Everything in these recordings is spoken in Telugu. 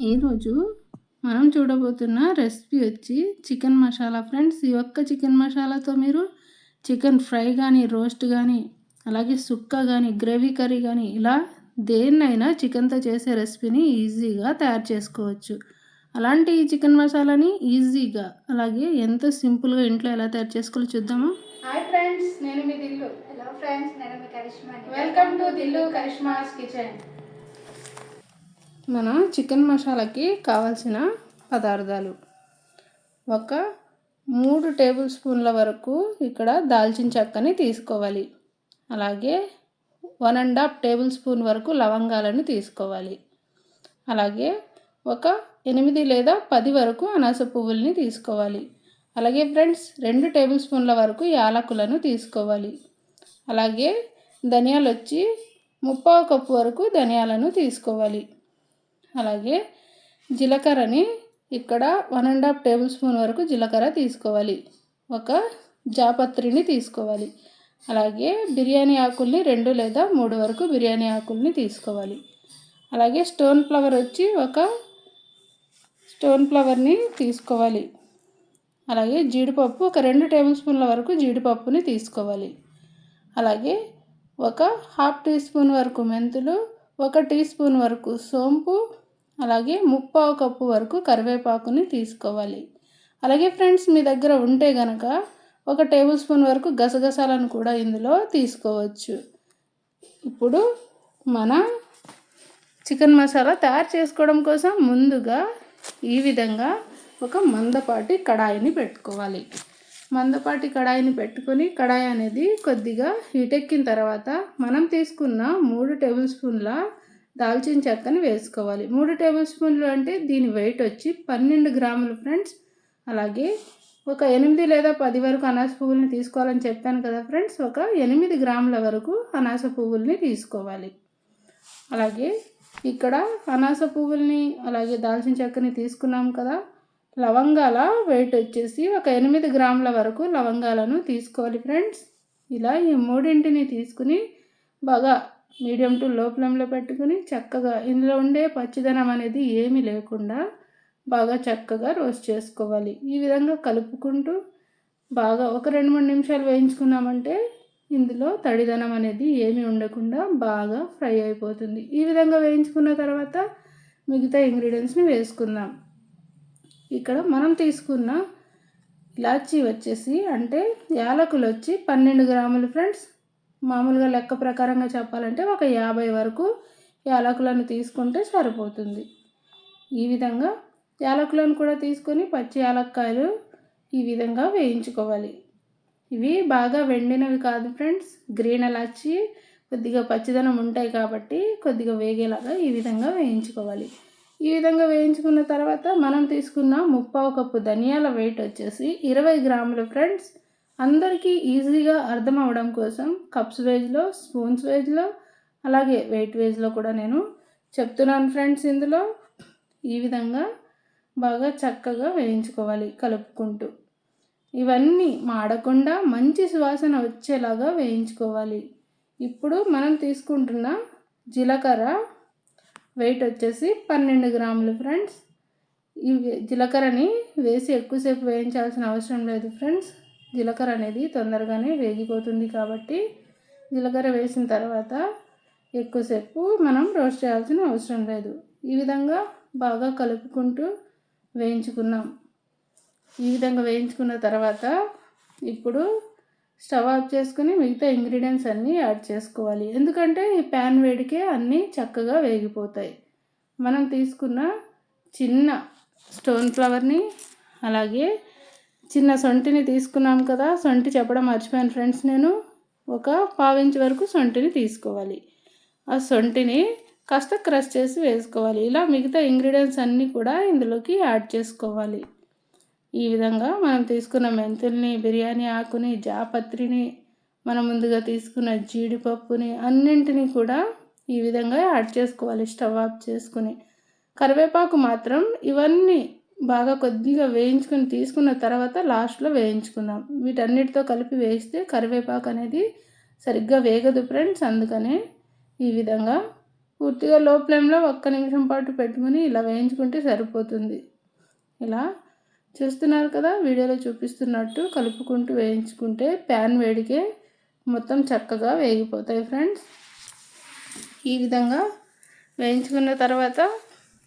ఈరోజు మనం చూడబోతున్న రెసిపీ వచ్చి చికెన్ మసాలా. ఫ్రెండ్స్ ఈ ఒక్క చికెన్ మసాలాతో మీరు చికెన్ ఫ్రై కానీ రోస్ట్ కానీ అలాగే సుక్క కానీ గ్రేవీ కర్రీ కానీ ఇలా దేన్నైనా చికెన్తో చేసే రెసిపీని ఈజీగా తయారు చేసుకోవచ్చు. అలాంటి ఈ చికెన్ మసాలాని ఈజీగా అలాగే ఎంతో సింపుల్గా ఇంట్లో ఎలా తయారు చేసుకోవాలో చూద్దామా? హాయ్ ఫ్రెండ్స్ నేను మీ దిల్లు. హలో ఫ్రెండ్స్ నేను మీ Karishma. Welcome to Dillu Karishma's kitchen. మన చికెన్ మసాలాకి కావాల్సిన పదార్థాలు. ఒక మూడు టేబుల్ స్పూన్ల వరకు ఇక్కడ దాల్చిన చెక్కని తీసుకోవాలి. అలాగే one and half tablespoon వరకు లవంగాలను తీసుకోవాలి. అలాగే ఒక ఎనిమిది లేదా పది వరకు అనాస పువ్వుల్ని తీసుకోవాలి. అలాగే ఫ్రెండ్స్ రెండు టేబుల్ స్పూన్ల వరకు యాలకులను తీసుకోవాలి. అలాగే ధనియాలు వచ్చి ముప్పావు కప్పు వరకు ధనియాలను తీసుకోవాలి. అలాగే జీలకర్రని ఇక్కడ one and half tablespoon వరకు జీలకర్ర తీసుకోవాలి. ఒక జాపత్రిని తీసుకోవాలి. అలాగే బిర్యానీ ఆకుల్ని రెండు లేదా మూడు వరకు బిర్యానీ ఆకుల్ని తీసుకోవాలి. అలాగే స్టోన్ ఫ్లవర్ వచ్చి ఒక స్టోన్ ఫ్లవర్ని తీసుకోవాలి. అలాగే జీడిపప్పు ఒక రెండు టేబుల్ స్పూన్ల వరకు జీడిపప్పుని తీసుకోవాలి. అలాగే ఒక హాఫ్ టీ స్పూన్ వరకు మెంతులు ఒక టీ స్పూన్ వరకు సోంపు అలాగే ముప్పావు కప్పు వరకు కరివేపాకుని తీసుకోవాలి. అలాగే ఫ్రెండ్స్ మీ దగ్గర ఉంటే గనక ఒక టేబుల్ స్పూన్ వరకు గసగసాలను కూడా ఇందులో తీసుకోవచ్చు. ఇప్పుడు మన చికెన్ మసాలా తయారు చేసుకోవడం కోసం ముందుగా ఈ విధంగా ఒక మందపాటి కడాయిని పెట్టుకోవాలి. మందపాటి కడాయిని పెట్టుకొని కడాయి అనేది కొద్దిగా హీట్ ఎక్కిన తర్వాత మనం తీసుకున్న మూడు టేబుల్ స్పూన్ల దాల్చిన చెక్కని వేసుకోవాలి. మూడు టేబుల్ స్పూన్లు అంటే దీని వెయిట్ వచ్చి పన్నెండు గ్రాములు ఫ్రెండ్స్. అలాగే ఒక ఎనిమిది లేదా పది వరకు అనాస పువ్వుల్ని తీసుకోవాలని చెప్పాను కదా ఫ్రెండ్స్. ఒక ఎనిమిది గ్రాముల వరకు అనాస పువ్వుల్ని తీసుకోవాలి. అలాగే ఇక్కడ అనాస పువ్వుల్ని అలాగే దాల్చిన చెక్కని తీసుకున్నాం కదా. లవంగాల వెయిట్ వచ్చేసి ఒక ఎనిమిది గ్రాముల వరకు లవంగాలను తీసుకోవాలి ఫ్రెండ్స్. ఇలా ఈ మూడింటిని తీసుకుని బాగా మీడియం టు లో ఫ్లేమ్లో పెట్టుకుని చక్కగా ఇందులో ఉండే పచ్చిదనం అనేది ఏమీ లేకుండా బాగా చక్కగా రోస్ట్ చేసుకోవాలి. ఈ విధంగా కలుపుకుంటూ బాగా ఒక రెండు మూడు నిమిషాలు వేయించుకున్నామంటే ఇందులో తడిదనం అనేది ఏమీ ఉండకుండా బాగా ఫ్రై అయిపోతుంది. ఈ విధంగా వేయించుకున్న తర్వాత మిగతా ఇంగ్రీడియంట్స్ని వేసుకుందాం. ఇక్కడ మనం తీసుకున్న ఇలాచీ వచ్చేసి అంటే యాలకులు వచ్చి పన్నెండు గ్రాములు ఫ్రెండ్స్ మామూలుగా లెక్క ప్రకారంగా చెప్పాలంటే ఒక యాభై వరకు యాలకులను తీసుకుంటే సరిపోతుంది. ఈ విధంగా యాలకులను కూడా తీసుకొని పచ్చి యాలక్కాయలు ఈ విధంగా వేయించుకోవాలి. ఇవి బాగా వెండినవి కాదు ఫ్రెండ్స్ గ్రీన్ అలాచి కొద్దిగా పచ్చిదనం ఉంటాయి కాబట్టి కొద్దిగా వేగేలాగా ఈ విధంగా వేయించుకోవాలి. ఈ విధంగా వేయించుకున్న తర్వాత మనం తీసుకున్న ముప్పావు కప్పు ధనియాల వెయిట్ వచ్చేసి ఇరవై గ్రాములు ఫ్రెండ్స్. అందరికీ ఈజీగా అర్థం అవడం కోసం కప్స్ వేజ్లో స్పూన్స్ వేజ్లో అలాగే వెయిట్ వేజ్లో కూడా నేను చెప్తున్నాను ఫ్రెండ్స్ ఇందులో. ఈ విధంగా బాగా చక్కగా వేయించుకోవాలి కలుపుకుంటూ. ఇవన్నీ మాడకుండా మంచి సువాసన వచ్చేలాగా వేయించుకోవాలి. ఇప్పుడు మనం తీసుకుంటున్న జీలకర్ర వెయిట్ వచ్చేసి పన్నెండు గ్రాములు ఫ్రెండ్స్. ఈ జీలకర్రని వేసి ఎక్కువసేపు వేయించాల్సిన అవసరం లేదు ఫ్రెండ్స్. జీలకర్ర అనేది తొందరగానే వేగిపోతుంది కాబట్టి జీలకర్ర వేసిన తర్వాత ఎక్కువసేపు మనం రోస్ట్ చేయాల్సిన అవసరం లేదు. ఈ విధంగా బాగా కలుపుకుంటూ వేయించుకున్నాం. ఈ విధంగా వేయించుకున్న తర్వాత ఇప్పుడు స్టవ్ ఆఫ్ చేసుకుని మిగతా ఇంగ్రీడియంట్స్ అన్నీ యాడ్ చేసుకోవాలి. ఎందుకంటే ఈ ప్యాన్ వేడికే అన్నీ చక్కగా వేగిపోతాయి. మనం తీసుకున్న చిన్న స్టోన్ ఫ్లవర్ని అలాగే చిన్న సొంటిని తీసుకున్నాం కదా సొంటి చెప్పడం మర్చిపోయాను ఫ్రెండ్స్ నేను. ఒక పావించి వరకు సొంటిని తీసుకోవాలి. ఆ సొంటిని కాస్త క్రష్ చేసి వేసుకోవాలి. ఇలా మిగతా ఇంగ్రీడియంట్స్ అన్నీ కూడా ఇందులోకి యాడ్ చేసుకోవాలి. ఈ విధంగా మనం తీసుకున్న మెంతుల్ని బిర్యానీ ఆకుని జాపత్రిని మనం ముందుగా తీసుకున్న జీడిపప్పుని అన్నింటినీ కూడా ఈ విధంగా యాడ్ చేసుకోవాలి. స్టవ్ ఆఫ్ చేసుకుని. కరివేపాకు మాత్రం ఇవన్నీ బాగా కొద్దిగా వేయించుకొని తీసుకున్న తర్వాత లాస్ట్లో వేయించుకుందాం. వీటన్నిటితో కలిపి వేస్తే కరివేపాకు అనేది సరిగ్గా వేగదు ఫ్రెండ్స్. అందుకనే ఈ విధంగా పూర్తిగా లో ఫ్లేమ్లో ఒక్క నిమిషం పాటు పెట్టుకుని ఇలా వేయించుకుంటే సరిపోతుంది. ఇలా చూస్తున్నారు కదా వీడియోలో చూపిస్తున్నట్టు కలుపుకుంటూ వేయించుకుంటే ప్యాన్ వేడికే మొత్తం చక్కగా వేగిపోతాయి ఫ్రెండ్స్. ఈ విధంగా వేయించుకున్న తర్వాత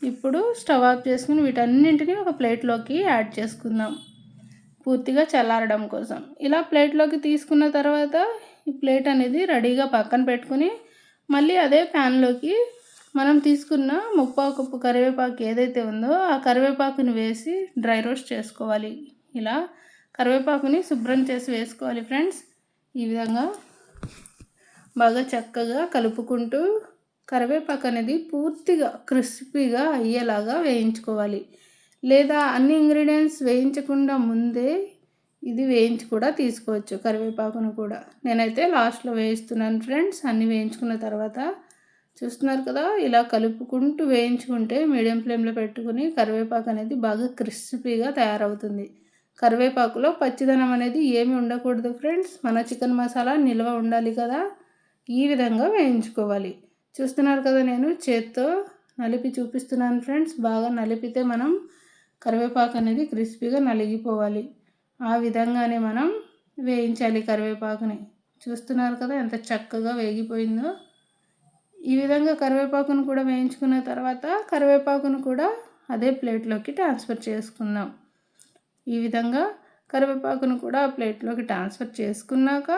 ఇప్పుడు స్టవ్ ఆఫ్ చేసుకుని వీటన్నింటినీ ఒక ప్లేట్లోకి యాడ్ చేసుకుందాం. పూర్తిగా చల్లారడం కోసం. ఇలా ప్లేట్లోకి తీసుకున్న తర్వాత ఈ ప్లేట్ అనేది రెడీగా పక్కన పెట్టుకుని మళ్ళీ అదే ప్యాన్లోకి మనం తీసుకున్న ముప్పావు కప్పు కరివేపాకు ఏదైతే ఉందో ఆ కరివేపాకుని వేసి డ్రై రోస్ట్ చేసుకోవాలి. ఇలా కరివేపాకుని శుభ్రం చేసి వేసుకోవాలి ఫ్రెండ్స్. ఈ విధంగా బాగా చక్కగా కలుపుకుంటూ కరివేపాకు అనేది పూర్తిగా క్రిస్పీగా అయ్యేలాగా వేయించుకోవాలి. లేదా అన్ని ఇంగ్రీడియంట్స్ వేయించకుండా ముందే ఇది వేయించి కూడా తీసుకోవచ్చు కరివేపాకును కూడా. నేనైతే లాస్ట్లో వేయిస్తున్నాను ఫ్రెండ్స్ అన్నీ వేయించుకున్న తర్వాత. చూస్తున్నారు కదా ఇలా కలుపుకుంటూ వేయించుకుంటే మీడియం ఫ్లేమ్లో పెట్టుకుని కరివేపాకు అనేది బాగా క్రిస్పీగా తయారవుతుంది. కరివేపాకులో పచ్చిదనం అనేది ఏమి ఉండకూడదు ఫ్రెండ్స్ మన చికెన్ మసాలా నిల్వ ఉండాలి కదా ఈ విధంగా వేయించుకోవాలి. చూస్తున్నారు కదా నేను చేత్తో నలిపి చూపిస్తున్నాను ఫ్రెండ్స్. బాగా నలిపితే మనం కరివేపాకు అనేది క్రిస్పీగా నలిగిపోవాలి. ఆ విధంగానే మనం వేయించాలి కరివేపాకుని. చూస్తున్నారు కదా ఎంత చక్కగా వేగిపోయిందో. ఈ విధంగా కరివేపాకును కూడా వేయించుకున్న తర్వాత కరివేపాకును కూడా అదే ప్లేట్లోకి ట్రాన్స్ఫర్ చేసుకుందాం. ఈ విధంగా కరివేపాకును కూడా ఆ ప్లేట్లోకి ట్రాన్స్ఫర్ చేసుకున్నాక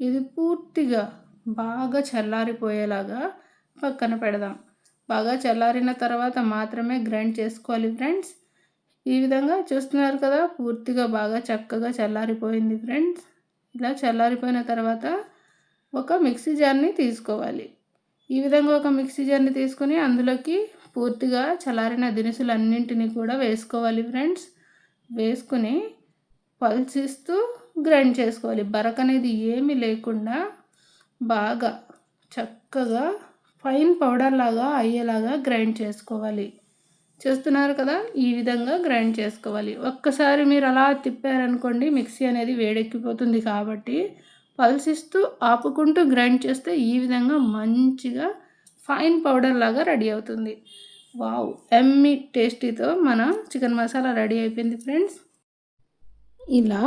ఇది పూర్తిగా బాగా చల్లారిపోయేలాగా పక్కన పెడదాం. బాగా చల్లారిన తర్వాత మాత్రమే గ్రైండ్ చేసుకోవాలి ఫ్రెండ్స్. ఈ విధంగా చూస్తున్నారు కదా పూర్తిగా బాగా చక్కగా చల్లారిపోయింది ఫ్రెండ్స్. ఇలా చల్లారిపోయిన తర్వాత ఒక మిక్సీ జార్ని తీసుకోవాలి. ఈ విధంగా ఒక మిక్సీ జార్ని తీసుకొని అందులోకి పూర్తిగా చల్లారిన దినుసులు అన్నింటినీ కూడా వేసుకోవాలి ఫ్రెండ్స్. వేసుకుని పల్సిస్తూ గ్రైండ్ చేసుకోవాలి. బరక అనేది ఏమీ లేకుండా బాగా చక్కగా ఫైన్ పౌడర్ లాగా అయ్యేలాగా గ్రైండ్ చేసుకోవాలి. చూస్తున్నారు కదా? ఈ విధంగా గ్రైండ్ చేసుకోవాలి. ఒక్కసారి మీరు అలా తిప్పారనుకోండి మిక్సీ అనేది వేడెక్కిపోతుంది కాబట్టి పల్సిస్తూ ఆపుకుంటూ గ్రైండ్ చేస్తే ఈ విధంగా మంచిగా ఫైన్ పౌడర్ లాగా రెడీ అవుతుంది. వావ్! ఎమ్మి టేస్టీతో మన చికెన్ మసాలా రెడీ అయిపోయింది ఫ్రెండ్స్. ఇలా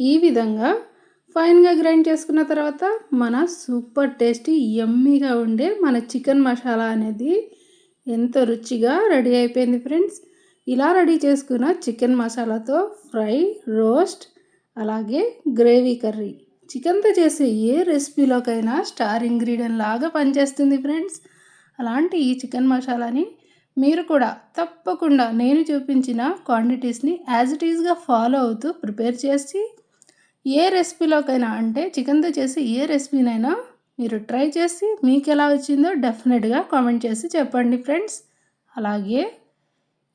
ఈ విధంగా ఫైన్గా గ్రైండ్ చేసుకున్న తర్వాత మన సూపర్ టేస్టీ ఎమ్మీగా ఉండే మన చికెన్ మసాలా అనేది ఎంతో రుచిగా రెడీ అయిపోయింది ఫ్రెండ్స్. ఇలా రెడీ చేసుకున్న చికెన్ మసాలాతో ఫ్రై రోస్ట్ అలాగే గ్రేవీ కర్రీ. చికెన్తో చేసే ఏ రెసిపీలోకైనా స్టార్ ఇంగ్రీడియంట్ లాగా పనిచేస్తుంది ఫ్రెండ్స్. అలాంటి ఈ చికెన్ మసాలాని మీరు కూడా తప్పకుండా నేను చూపించిన క్వాంటిటీస్ని యాజ్ ఇట్ ఈజ్గా ఫాలో అవుతూ ప్రిపేర్ చేసి ఏ రెసిపీలోకైనా అంటే చికెన్తో చేసి ఏ రెసిపీనైనా మీరు ట్రై చేసి మీకు ఎలా వచ్చిందో డెఫినెట్గా కామెంట్ చేసి చెప్పండి ఫ్రెండ్స్ అలాగే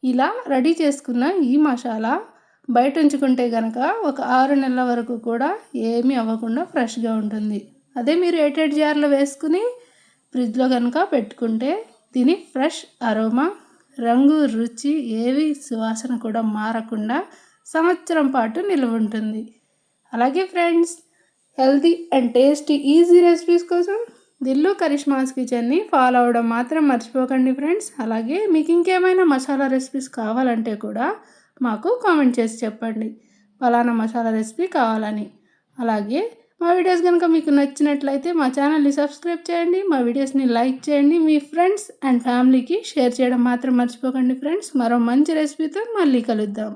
ఇలా రెడీ చేసుకున్న ఈ మసాలా బయట ఉంచుకుంటే కనుక ఒక ఆరు నెలల వరకు కూడా ఏమీ అవ్వకుండా ఫ్రెష్గా ఉంటుంది. అదే మీరు ఎయిటెడ్ జార్లో వేసుకుని ఫ్రిడ్జ్లో కనుక పెట్టుకుంటే దీని ఫ్రెష్ అరోమా రంగు రుచి ఏవి సువాసన కూడా మారకుండా సంవత్సరం పాటు నిల్వ ఉంటుంది అలాగే friends healthy and tasty easy recipes కోసం దిల్లు కరిష్మాస్ కిచెన్ని ఫాలో అవ్వడం మాత్రం మర్చిపోకండి ఫ్రెండ్స్. అలాగే మీకు ఇంకేమైనా మసాలా రెసిపీస్ కావాలంటే కూడా మాకు కామెంట్ చేసి చెప్పండి. ఫలానా మసాలా రెసిపీ కావాలని. అలాగే మా వీడియోస్ కనుక మీకు నచ్చినట్లయితే మా ఛానల్ని సబ్స్క్రైబ్ చేయండి మా వీడియోస్ని లైక్ చేయండి మీ ఫ్రెండ్స్ అండ్ ఫ్యామిలీకి షేర్ చేయడం మాత్రం మర్చిపోకండి ఫ్రెండ్స్. మరో మంచి రెసిపీతో మళ్ళీ కలుద్దాం.